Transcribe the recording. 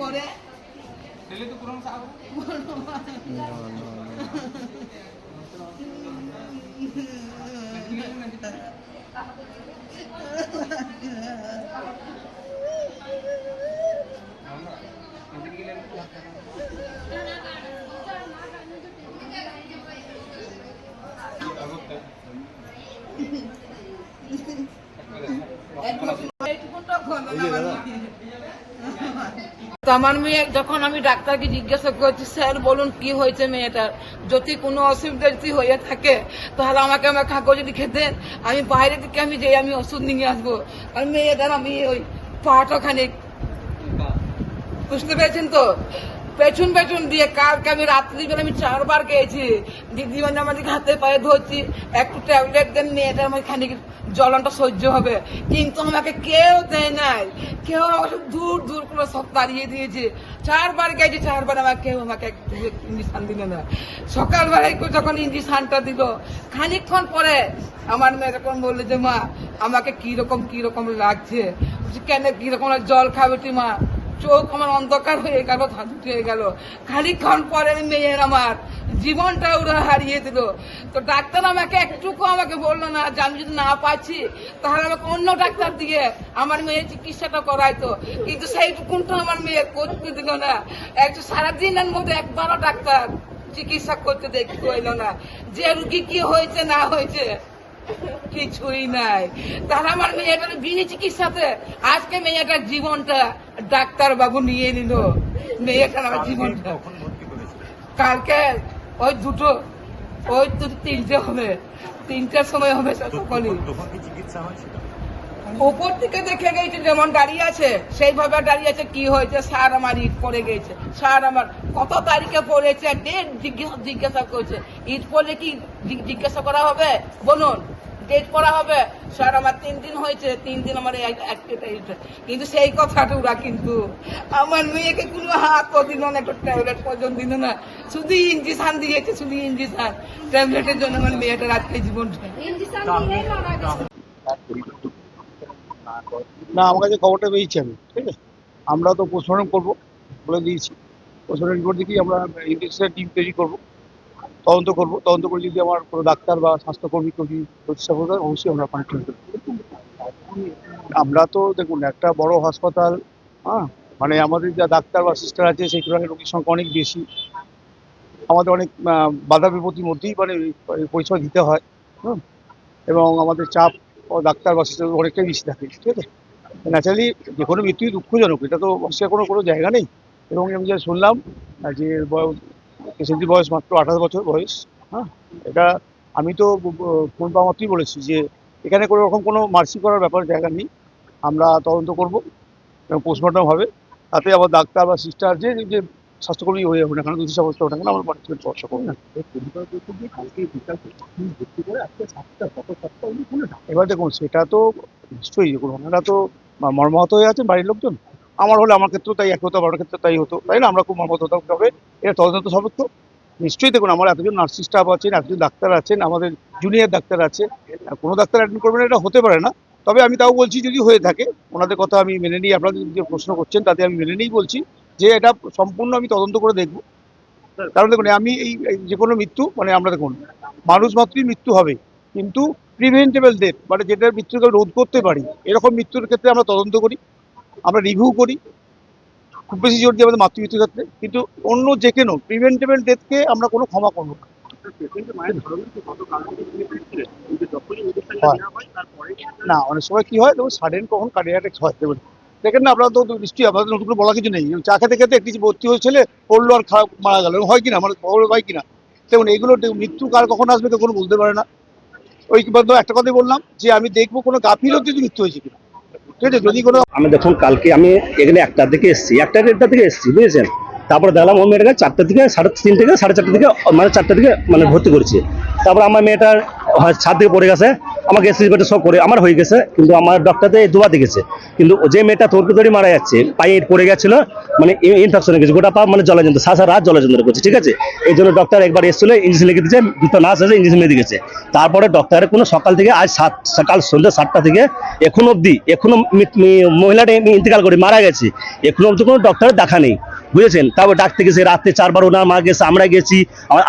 পরে ছেলে তো পুরনো সাগর এইটুকুনটা ঘন না তো আমার মেয়ে, যখন আমি ডাক্তারকে জিজ্ঞাসা করছি, স্যার, বলুন কি হয়েছে মেয়েটার? যদি কোনো অসুবিধা যদি হয়ে থাকে, তাহলে আমাকে আমার কাগজ যদি দেন। আমি বাইরে থেকে আমি যে আমি ওষুধ নিয়ে আসব। আর মেয়েটার আমি ওই পাটা খানিক বুঝতে পেরেছেন তো? পেছন পেছন দিয়ে কালকে আমি রাত্রি বেলা আমি চারবার গেছি দিদি মানে আমাদের হাতে পায়ে ধরছি। একটু ট্যাবলেট দেন, মেয়েটা আমার খানিক জ্বলনটা সহ্য হবে। কিন্তু আমাকে কেউ দেয় নাই। কেউ আমাকে দূর দূর করে সব তাড়িয়ে দিয়েছে। চারবার গেছি চারবার আমার কেউ আমাকে ইঞ্জেকশন দিল না। সকালবেলায় যখন ইঞ্জেকশনটা দিল, খানিকক্ষণ পরে আমার মেয়ে যখন বলল যে, মা, আমাকে কীরকম কীরকম লাগছে? কেন কীরকম জল খাবে তুই, মা? চোখ আমার অন্ধকার হয়ে গেল ধাঁধু হয়ে গেল। খানিকক্ষণ পরে মেয়ের আমার জীবনটা ওরা হারিয়ে দিল। তো ডাক্তার আমাকে একটুকু আমাকে বলল না, যে আমি যদি না পাচ্ছি, তাহলে আমাকে অন্য ডাক্তার দিয়ে আমার মেয়ের চিকিৎসাটা করাইতো। কিন্তু সেইটুকুনটা আমার মেয়ে করতে দিল না। একটু সারাদিনের মধ্যে একবারও ডাক্তার চিকিৎসা করতে দেখতে হইল না। যে রুগী কি হয়েছে, না হয়েছে, কিছুই নাই। তাহলে আমার মেয়েটার বিনি চিকিৎসাতে আজকে মেয়েটার জীবনটা ডাক্তার বাবু নিয়ে নিল। মেয়েটার আমার জীবনটা। কালকে ওই দুটো ওই তো তিনটে হবে। তিনটার সময় হবে সকালে উপর থেকে দেখে গেছে যেমন দাঁড়িয়ে আছে সেইভাবে দাঁড়িয়ে আছে কি হয়েছে স্যার আমার ইট পড়ে গেছে। স্যার আমার কত তারিখে পড়েছে ডেট জিজ্ঞাসা জিজ্ঞাসা করছে। ইট পড়লে কি জিজ্ঞাসা করা হবে? বলুন ডেট করা হবে? স্যার আমার তিন দিন হয়েছে তিন দিন আমার। কিন্তু সেই কথাটা ওরা কিন্তু আমার মেয়েকে কোনো হাত দিল না একটা ট্যাবলেট পর্যন্ত দিল না। শুধু ইঞ্জেকশন দিয়েছে শুধু ইঞ্জেকশন ট্যাবলেটের জন্য আমার মেয়েটার আজকে জীবনটা না আমার কাছে খবরটা পেয়েছি আমি ঠিক আছে? আমরা তো পোস্টমর্টম করব বলে দিয়েছি। পোস্টমর্টম রিপোর্ট দেখেই আমরা ইনভেস্টিগেশন টিম তৈরি করব। তদন্ত করব, তদন্ত করে যদি আমার কোনো ডাক্তার বা স্বাস্থ্যকর্মী কেউ যদি প্রতিষ্ঠা করবে অবশ্যই আমরা পানিশমেন্ট করব। আমরা তো দেখুন, একটা বড় হাসপাতাল হ্যাঁ মানে আমাদের যা ডাক্তার বা সিস্টার আছে সেগুলো রোগীর সংখ্যা অনেক বেশি। আমাদের অনেক বাধা বিপত্তির মধ্যেই মানে পরিষেবা দিতে হয় এবং আমাদের চাপ ডাক্তার বা সিস্টার অনেকটাই বেশি থাকে, ঠিক আছে? ন্যাচারালি যে কোনো মৃত্যুই দুঃখজনক, এটা তো অস্বীকার কোনো কোনো জায়গা নেই। এবং আমি যা শুনলাম, যে পেশেন্টের বয়স মাত্র আঠাশ বছর বয়স হ্যাঁ? এটা আমি তো ফোন পাওয়া মাত্রই বলেছি যে এখানে কোনো রকম কোনো মার্সি করার ব্যাপার জায়গা নেই। আমরা তদন্ত করব এবং পোস্টমর্টম হবে। তাতে আবার ডাক্তার বা সিস্টার যে যে স্বাস্থ্যকর্মী হয়ে হবে না কেন দুটি সমস্ত ওঠে না, আমরা পার্টিসিপেট করতে পারব না এবার দেখুন, সেটা তো নিশ্চয়ই, দেখুন, ওনারা তো মর্মাহত হয়ে আছেন বাড়ির লোকজন। আমার হলে আমার ক্ষেত্রেও তাই এক হতো আমার ক্ষেত্রে তাই হতো। তাই না? আমরা খুব তবে। এটা তদন্ত সাপেক্ষ নিশ্চয়ই দেখুন, আমার এতজন নার্সিং স্টাফ আছেন, এতজন ডাক্তার আছেন, আমাদের জুনিয়র ডাক্তার আছে কোনো ডাক্তার অ্যাডমিট করবেন এটা হতে পারে না। তবে আমি তাও বলছি, যদি হয়ে থাকে, ওনাদের কথা আমি মেনে নিই। আপনারা যে প্রশ্ন করছেন, তাতে আমি মেনে নিই বলছি যে এটা সম্পূর্ণ আমি তদন্ত করে দেখব। কারণ দেখুন, আমি এই যে কোনো মৃত্যু মানে আমরা দেখুন, মানুষ মাত্রই মৃত্যু হবে। কিন্তু প্রিভেন্টেবল ডেথ মানে যেটা মৃত্যুকে রোধ করতে পারি, এরকম মৃত্যুর ক্ষেত্রে আমরা তদন্ত করি। আমরা রিভিউ করি। খুব বেশি জোর দিই আমাদের মাতৃমৃত্যুর ক্ষেত্রে। কিন্তু অন্য যে কোনো প্রিভেন্টেবল ডেথকে আমরা কোনো ক্ষমা করব না। না অনেক সময় কি হয় দেখুন সাডেন কখন কার্ডিয়াক অ্যাটাক হয় দেখুন। দেখেন না আপনারা তো নিশ্চয়ই আপনাদের নতুন করে বলা কিছু নেই। চা খেতে খেতে একটি ভর্তি হয়ে ছেলে পড়ল আর খারাপ মারা গেল। হয় কিনা? মানে বড় হয় কিনা? দেখুন এইগুলো মৃত্যু কার কখন আসবে কেউ কোনো বলতে পারে না। ওই একটা কথাই বললাম যে আমি দেখব কোনো গাফিলতি মৃত্যু হয়েছে কিনা। যদি কোনো আমি দেখুন, কালকে আমি এখানে একটার দিকে এসেছি। একটা দেড়টা থেকে এসেছি, বুঝেছেন? তারপরে দেখলাম ওই মেয়েটাকে চারটার দিকে, সাড়ে তিন থেকে সাড়ে চারটার দিকে মানে চারটার দিকে মানে ভর্তি করছে। তারপর আমার মেয়েটার ছাদ থেকে পড়ে গেছে। আমাকে এসএসবিটা সব করে, আমার হয়ে গেছে, কিন্তু আমার ডক্টরতে দুবার দেখেছে। কিন্তু যে মেয়েটা তোর ধরে মারা যাচ্ছে, পায়ে পড়ে গেছিল মানে ইনফেকশন হয়ে গেছে, গোটা পা মানে জলযন্ত্র সাসা রাত জলযন্ত্র করছে, ঠিক আছে? এই জন্য ডক্টর একবার এসেছিল ইঞ্জেকশন লিখে দিয়েছে, দুটো নার্স আছে ইঞ্জেকশন লিখে দিয়েছে তারপরে ডক্টরের কোনো সকাল থেকে আজ সাত, সকাল সন্ধ্যা সাতটা থেকে এখন অবধি, এখনও মহিলাটা ইন্তেকাল করে মারা গেছে, এখনও অবধি কোনো ডক্টরের দেখা নেই, বুঝেছেন? তারপর ডাকতে গেছে রাত্রে চারবার ওনার মা গেছে, আমরা গেছি, আমার